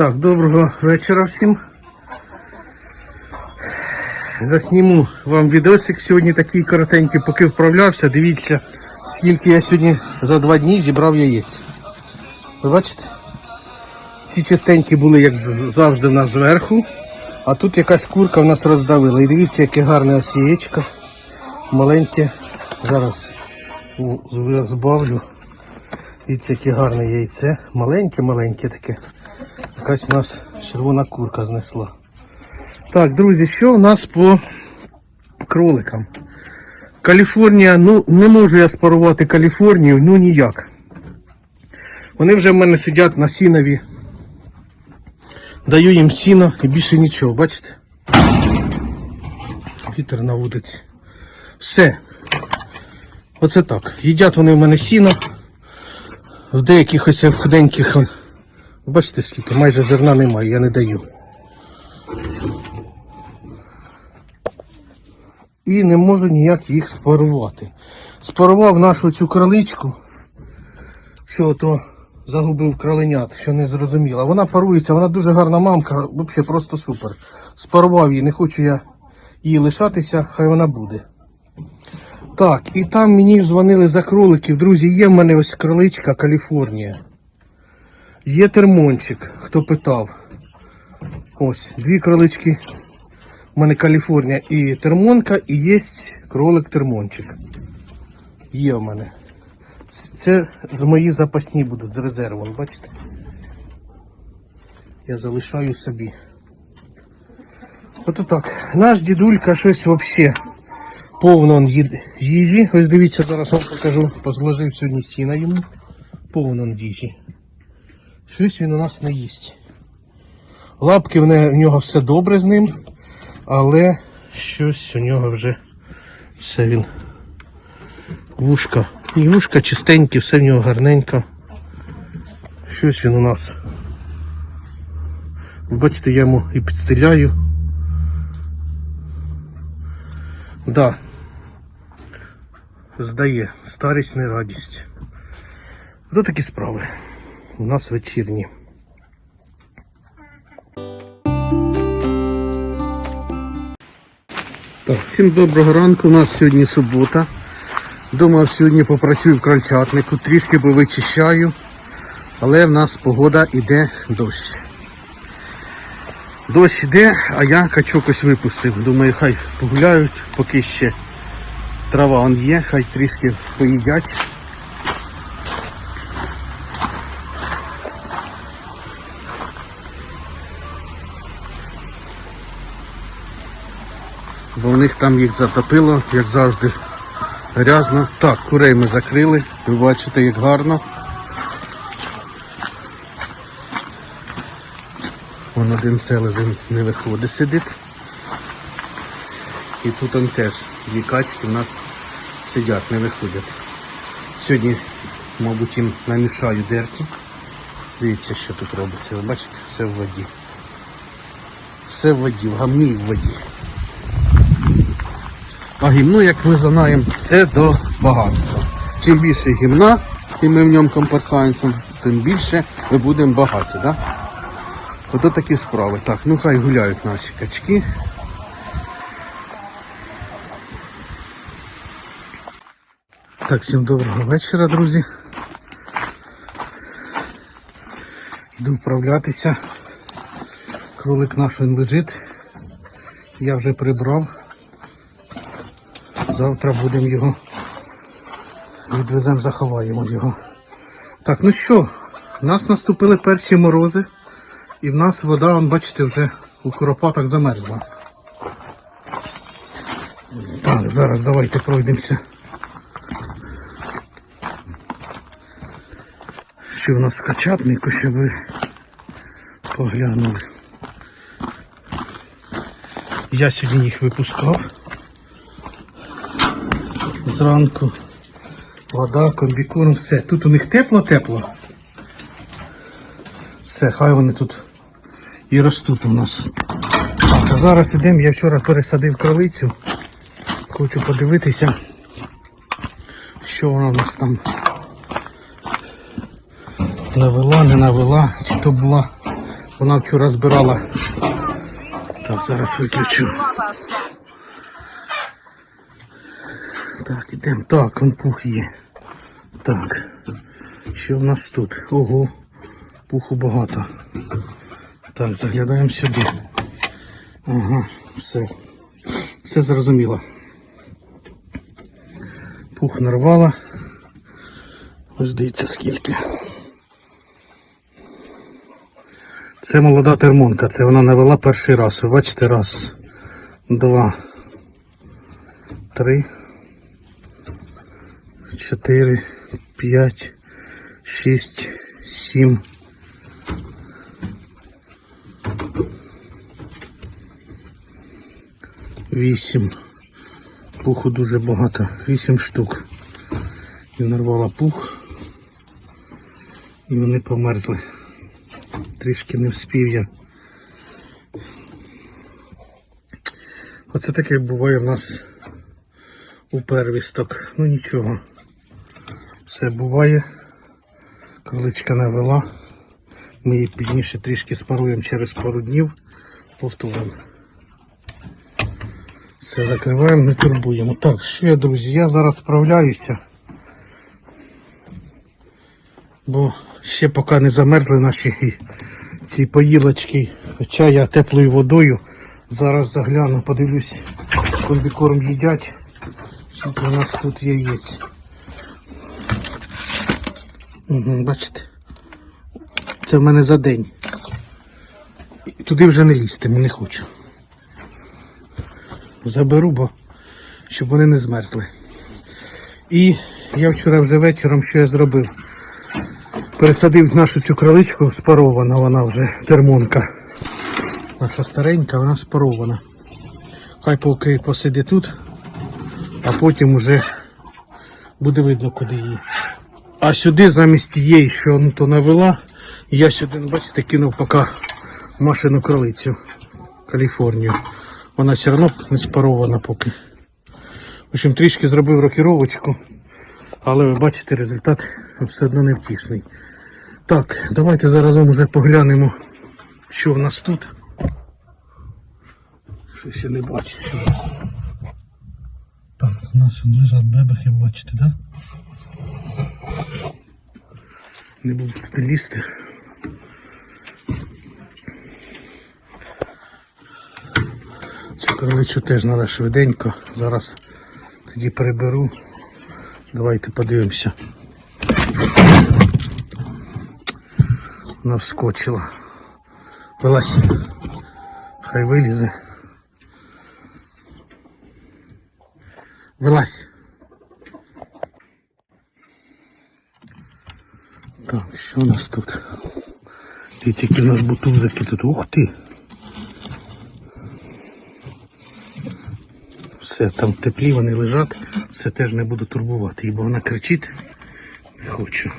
Так, доброго вечора всім. Засніму вам відосик. Сьогодні такий коротенький, поки вправлявся. Дивіться, скільки я сьогодні за два дні зібрав яєць. Ви бачите? Ці частенькі були, як завжди, в нас зверху. А тут якась курка в нас роздавила. І дивіться, яке гарне ось яєчко. Маленьке. Зараз збавлю. Дивіться, яке гарне яйце. Маленьке-маленьке таке. Якась у нас червона курка знесла. Так, друзі, що у нас по кроликам? Каліфорнія, ну не можу я спарувати Каліфорнію, ну ніяк. Вони вже в мене сидять на сінові. Даю їм сіно і більше нічого, бачите? Вітер на вулиці. Все. Оце так. Їдять вони в мене сіно. В деяких ось худеньких, бачите скільки, майже зерна немає, я не даю. І не можу ніяк їх спарувати. Спарував нашу цю кроличку, що то загубив кроленят, що не зрозуміла. Вона парується, вона дуже гарна мамка, взагалі просто супер. Спарував її, не хочу я її лишатися, хай вона буде. Так, і там мені дзвонили за кроликів. Друзі, є в мене ось кроличка Каліфорнія. Є термончик, хто питав. Ось, дві кролички. У мене Каліфорнія і термонка, і є кролик термончик. Є в мене. Це з мої запасні будуть з резервом, бачите? Я залишаю собі. Ото так. Наш дідулька щось взагалі повно їжі. Ось дивіться, зараз вам покажу. Позложив сьогодні сіна йому. Повно їжі. Щось він у нас не їсть. Лапки в, нього все добре з ним, але щось у нього вже все він. Вушка. І вушка чистенькі, все в нього гарненько. Щось він у нас. Бачите, я йому і підстеляю. Да. Здає. Старість не радість. Ото такі справи. У нас вечірні. Так, всім доброго ранку. У нас сьогодні субота. Думав, сьогодні попрацюю в крольчатнику, трішки повичищаю, але в нас погода іде дощ. Дощ іде, а я качок ось випустив. Думаю, хай погуляють, поки ще трава он є, хай трішки поїдять. В них там їх затопило, як завжди, грязно. Так, курей ми закрили. Ви бачите, як гарно. Вон один селезень не виходить, сидить. І тут он теж дві качки в нас сидять, не виходять. Сьогодні, мабуть, їм намішаю дерті. Дивіться, що тут робиться. Ви бачите, все в воді. Все в воді, в гамні і в воді. А гімну, як ми знаємо, це до багатства. Чим більше гімна, і ми в ньому компенсуємося, тим більше ми будемо багаті. Да? Ото такі справи. Так, ну хай гуляють наші качки. Так, всім доброго вечора, друзі. Йду вправлятися. Кролик наш лежить. Я вже прибрав. Завтра будемо його відвеземо, заховаємо його. Так, ну що, у нас наступили перші морози, і в нас вода, вон, бачите, вже у куропатах замерзла. Так, зараз давайте пройдемося. Що в нас в качатнику, щоб ви поглянули. Я сьогодні їх випускав зранку. Вода, комбікорм, все. Тут у них тепло-тепло. Все, хай вони тут і ростуть у нас. А зараз ідемо, я вчора пересадив кролицю. Хочу подивитися, що вона у нас там навела, не навела, чи то була Вона вчора збирала. Так, зараз виключу. Так, ідемо. Так, он пух є. Так. Що в нас тут? Ого. Пуху багато. Так, заглядаємо сюди. Ага, все. Все зрозуміло. Пух нарвала. Ось дивіться скільки. Це молода термонка, це вона навела перший раз. Ви бачите, раз, два, три, чотири, п'ять, шість, сім. Вісім. Пуху дуже багато. Вісім штук. І нарвала пух. І вони померзли. Трішки не вспів я. Оце таке буває в нас у первісток. Ну нічого. Все буває. Кроличка навела. Ми її пізніше трішки спаруємо через пару днів. Повторимо. Все закриваємо, не турбуємо. Так, ще, друзі, я зараз справляюся. Бо ще поки не замерзли наші ці поїлочки. Хоча я теплою водою. Зараз загляну, подивлюсь, комбікорм їдять. Скільки у нас тут яєць. Бачите? Це в мене за день. І Туди вже не лізтиму, не хочу. Заберу, бо щоб вони не змерзли. І я вчора вже вечором що я зробив? Пересадив нашу цю кроличку спарована, вона вже термонка. Наша старенька, вона спарована. Хай поки посиде тут, а потім вже буде видно, куди її. А сюди замість тієї, що ну, то навела, я сюди, ну, бачите, кинув поки машину кролицю Каліфорнію. Вона все одно не спарована поки. В общем, трішки зробив рокіровочку, але ви бачите, результат все одно не втішний. Так, давайте заразом уже поглянемо, що в нас тут. Щось я не бачу, що. Так, у нас лежать бебехи, бачите, так? Да? Не буду туди. Цю кроличу теж треба швиденько. Зараз тоді переберу. Давайте подивимося. Вона вскочила. Вилазь. Хай вилізе. Вилазь. Так, що у нас тут? Дивіться, які у нас бутузики тут. Ух ти! Все, там теплі вони лежать, все теж не буду турбувати, бо вона кричить. Не хочу.